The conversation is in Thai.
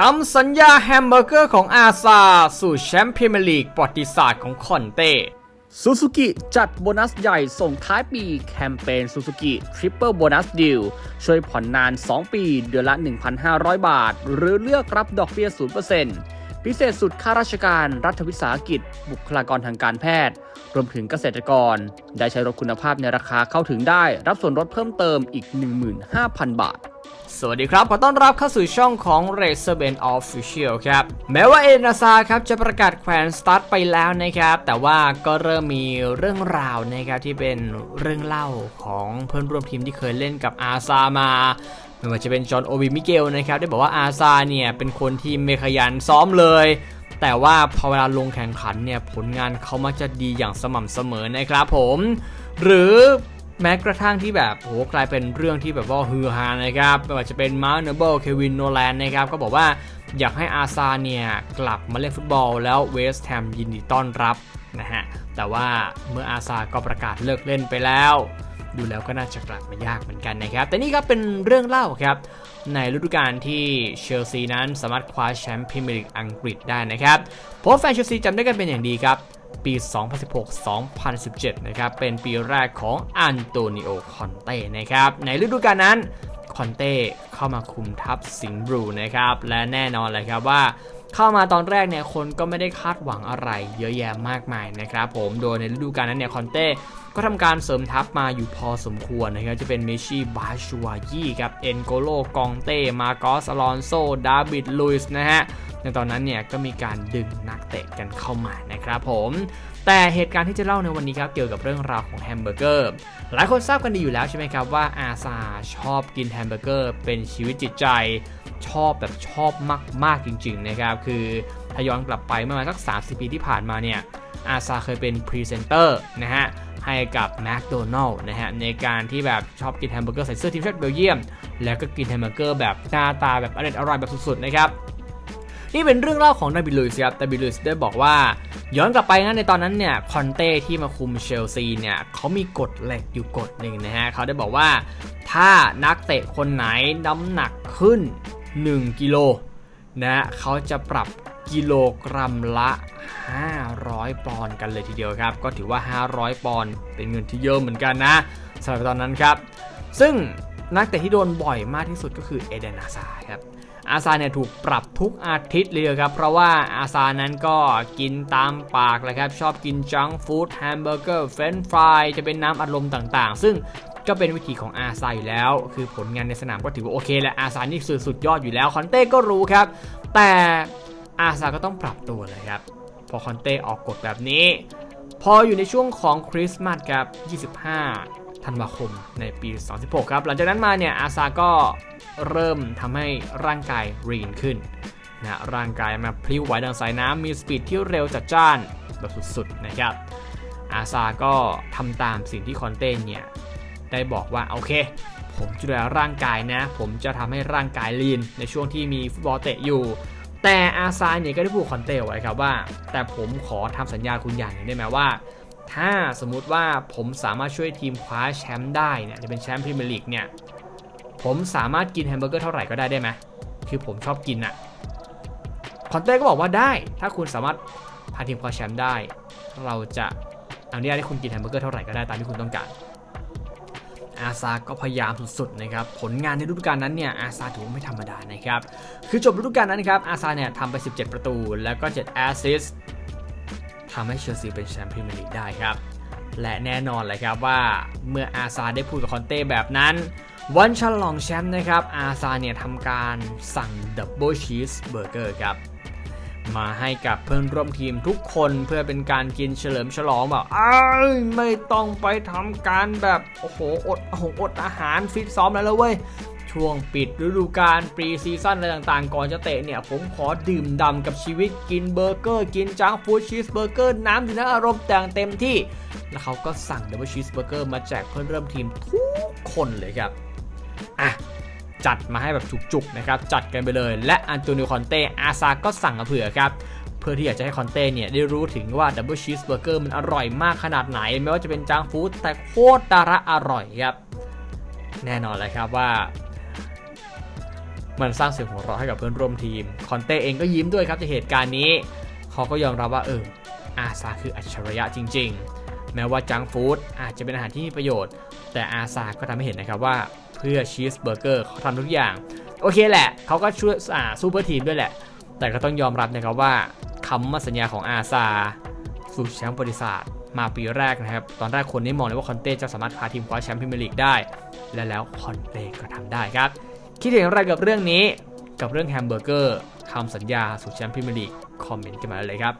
คำสัญญาแฮมเบอร์เกอร์ของอาซา สู่แชมป์พรีเมียร์ลีกประวัติศาสตร์ของคอนเต้ซูซูกิจัดโบนัสใหญ่ส่งท้ายปีแคมเปญซูซูกิทริปเปิลโบนัสดิลช่วยผ่อนนาน 2 ปีเดือนละ 1,500 บาท หรือเลือกรับดอกเบี้ย 0%พิเศษสุดข้าราชการรัฐวิสาหกิจ บุคลากรทางการแพทย์ รวมถึงเกษตรกร ได้ใช้รถคุณภาพในราคาเข้าถึงได้ รับส่วนลดเพิ่มเติมอีก 15,000 บาท สวัสดีครับ ขอต้อนรับเข้าสู่ช่องของ Racer Ben Official ครับ แม้ว่าเอนาซาครับจะประกาศแขวนสตาร์ทไปแล้วนะครับ แต่ว่าก็เริ่มมีเรื่องราวนะครับที่เป็นเรื่องเล่าของเพื่อนร่วมทีมที่เคยเล่นกับอาซามาไม่ว่าจะเป็นจอห์นโอวิมิเกลนะครับ ได้บอกว่าอาซาเนี่ยเป็นคนที่ไม่ขยันซ้อมเลย แต่ว่าพอเวลาลงแข่งขันเนี่ยผลงานเขามักจะดีอย่างสม่ำเสมอนะครับผม หรือ แม้กระทั่งที่แบบโหกลายเป็นเรื่องที่แบบว่าฮือฮานะครับไม่ว่าจะเป็นมาร์เนเบิลเควินโนแลนนะครับก็บอกว่าอยากให้อาซาเนี่ยกลับมาเล่นฟุตบอลแล้วเวสต์แฮมยินดีต้อนรับนะฮะแต่ว่าเมื่ออาซาก็ประกาศเลิกเล่นไปแล้ว ดูแล้วก็น่าจะกลับมายากเหมือนกันนะครับ แต่นี่ครับเป็นเรื่องเล่าครับในฤดูกาลที่เชลซีนั้นสามารถคว้าแชมป์พรีเมียร์ลีกอังกฤษได้นะครับเพราะแฟนเชลซีจำได้กันเป็นอย่างดีครับ ปี 2016-2017 นะครับ เป็นปีแรกของอันโตนิโอ คอนเต้ นะครับ ในฤดูกาลนั้น คอนเต้เข้ามาคุมทัพสิงห์บลูนะครับ และแน่นอนเลยครับว่าเข้ามาตอนแรกเนี่ยคนก็ไม่ได้คาดหวังอะไรเยอะแยะมากมายนะครับผม โดยในฤดูกาลนั้นเนี่ยคอนเต้ก็ทำการเสริมทัพมาอยู่พอสมควรนะครับ จะเป็นเมชี่บาชัวยี่ครับ เอ็นโกโลกองเต้ มาโกสอลอนโซ ดาวิดลุยส์นะฮะ ในตอนนั้นเนี่ยก็มีการดึงนักเตะกันเข้ามานะครับผมแต่เหตุการณ์ที่จะเล่าในวันนี้ครับเกี่ยวกับเรื่องราวของแฮมเบอร์เกอร์หลายคนทราบกันดีอยู่แล้วใช่ไหมครับว่าอาซาชอบกินแฮมเบอร์เกอร์เป็นชีวิตจิตใจชอบแบบชอบมากๆจริงๆนะครับคือถ้าย้อนกลับไปเมื่อมาสัก 30 ปีที่ผ่านมาเนี่ยอาซาเคยเป็นพรีเซนเตอร์นะฮะให้กับแมคโดนัลล์นะฮะในการที่แบบชอบกินแฮมเบอร์เกอร์ใส่เสื้อทีมชาติเบลเยียม แล้วก็กินแฮมเบอร์เกอร์แบบหน้าตาแบบอร่อยอร่อยแบบสุดๆนะครับ นี่เป็นเรื่องเล่าของดาบิดลุยส์ครับดาบิดลุยส์ได้บอกว่า ย้อนกลับไปนะในตอนนั้นเนี่ยคอนเต้ที่มาคุมเชลซีเนี่ยเขามีกฎเหล็กอยู่กฎหนึ่งนะฮะเขาได้บอกว่า ถ้านักเตะคนไหนน้ำหนักขึ้น 1 กิโลนะเขาจะปรับกิโลกรัมละ 500 ปอนด์กันเลยทีเดียวครับ ก็ถือว่า 500 ปอนด์เป็นเงินที่เยอะเหมือนกันนะสำหรับตอนนั้นครับ ซึ่งนักเตะที่โดนบ่อยมากที่สุดก็คือเอเดนอาซาครับ อาซาเนี่ยถูกปรับทุกอาทิตย์เลยครับ เพราะว่าอาซานั้นก็กินตามปากเลยครับ ชอบกินจังฟู้ดแฮมเบอร์เกอร์เฟรนฟรายจะเป็นน้ำอัดลมต่างๆ ซึ่งก็เป็นวิธีของอาซาอยู่แล้ว คือผลงานในสนามก็ถือว่าโอเคแหละอาซานี่สุดสุดยอดอยู่แล้วคอนเต้ก็รู้ครับ แต่อาซาก็ต้องปรับตัวเลยครับ พอคอนเต้ออกกฎแบบนี้ พออยู่ในช่วงของคริสต์มาสครับ 25 ธันวาคมในปี 2016 ครับ หลังจากนั้นมาเนี่ยอาซาก็เริ่มทำให้ร่างกายรีนขึ้นนะร่างกายมาพลิ้วไหวดังสายน้ำมีสปีดที่เร็วจัดจ้านแบบสุดๆนะครับ อาซาก็ทำตามสิ่งที่คอนเต้เนี่ยได้บอกว่าโอเค ผมจะดูแลร่างกายนะ ผมจะทำให้ร่างกายลีนในช่วงที่มีฟุตบอลเตะอยู่ แต่อาซาเนี่ยก็ได้พูดคอนเต้ไว้ครับว่า แต่ผมขอทำสัญญาคุณอย่างหนึงได้ไหมว่า ถ้าสมมุติว่าผมสามารถช่วยทีมคว้าแชมป์ได้เนี่ยจะเป็นแชมป์พรีเมียร์ลีกเนี่ยผมสามารถกินแฮมเบอร์เกอร์เท่าไหร่ก็ได้ได้ไหมคือผมชอบกินอะคอนเต้ก็บอกว่าได้ ถ้าคุณสามารถพาทีมคว้าแชมป์ได้ เราจะเอาเนุญาตให้คุณกินแฮมเบอร์เกอร์เท่าไหร่ก็ได้ตามที่คุณต้องการอาซาก็พยายามสุดๆนะครับ ผลงานในฤดูกาลนั้นเนี่ยอาซาถือว่าไม่ธรรมดานะครับ คือจบฤดูกาลนั้นครับอาซาเนี่ยทำไป 17 ประตู แล้วก็ 7 แอสซิสต์ ทำให้เชลซีเป็นแชมป์พรีเมียร์ลีกได้ครับ และแน่นอนเลยครับว่าเมื่ออาซาได้พูดกับคอนเต้แบบนั้น วันฉลองแชมป์นะครับ อาซาเนี่ยทำการสั่งดับเบิลชีสเบอร์เกอร์ครับมาให้กับเพื่อนร่วมทีมทุกคนเพื่อเป็นการกินเฉลิมฉลองแบบอ้ายไม่ต้องไปทำการแบบ โอ้โห อดอาหงอดอาหารฟิตซ้อมแล้วแล้วเว้ย ช่วงปิดฤดูกาลปรีซีซั่นอะไรต่างๆ ก่อนจะเตะเนี่ย ผมขอดื่มด่ำกับชีวิตกินเบอร์เกอร์กินจังฟูดชีสเบอร์เกอร์น้ำดื่มน้ำอารมณ์แต่งเต็มที่ แล้วเขาก็สั่งดับเบิลชีสเบอร์เกอร์มาแจกเพื่อนเริ่มทีมทุกคนเลยครับอะจัดมาให้แบบจุกๆนะครับจัดกันไปเลยและอันโตนิโอคอนเต้อาซาก็สั่งมาเผื่อครับเพื่อที่อยากจะให้คอนเต้เนี่ยได้รู้ถึงว่าดับเบิลชีสเบอร์เกอร์มันอร่อยมากขนาดไหน ไม่ว่าจะเป็นจังฟู้ดแต่โคตรดาระอร่อยครับ แน่นอนเลยครับว่า มันสร้างเสียงหัวเราะให้กับเพื่อนร่วมทีม คอนเต้เองก็ยิ้มด้วยครับจากเหตุการณ์นี้ เขาก็ยอมรับว่าเอออาซาคืออัจฉริยะจริง ๆ แม้ว่าจังฟู้ดอาจจะเป็นอาหารที่มีประโยชน์ แต่อาซาก็ทำให้เห็นนะครับว่าเพื่อชีสเบอร์เกอร์เขาทำทุกอย่าง โอเคแหละ เขาก็ช่วยอ่าสู้เพื่อทีมด้วยแหละ แต่ก็ต้องยอมรับนะครับว่าคำมั่นสัญญาของอาซาสู่แชมป์บริษัทมาปีแรกนะครับ ตอนแรกคนนี่มองเลยว่าคอนเต้จะสามารถพาทีมคว้าแชมป์พรีเมียร์ลีกได้ และแล้วคอนเต้ก็ทำได้ครับ คิดเห็นอะไรกับเรื่องนี้ กับเรื่องแฮมเบอร์เกอร์คำสัญญาสู่แชมป์พรีเมียร์ลีกคอมเมนต์กันมาเลยครับ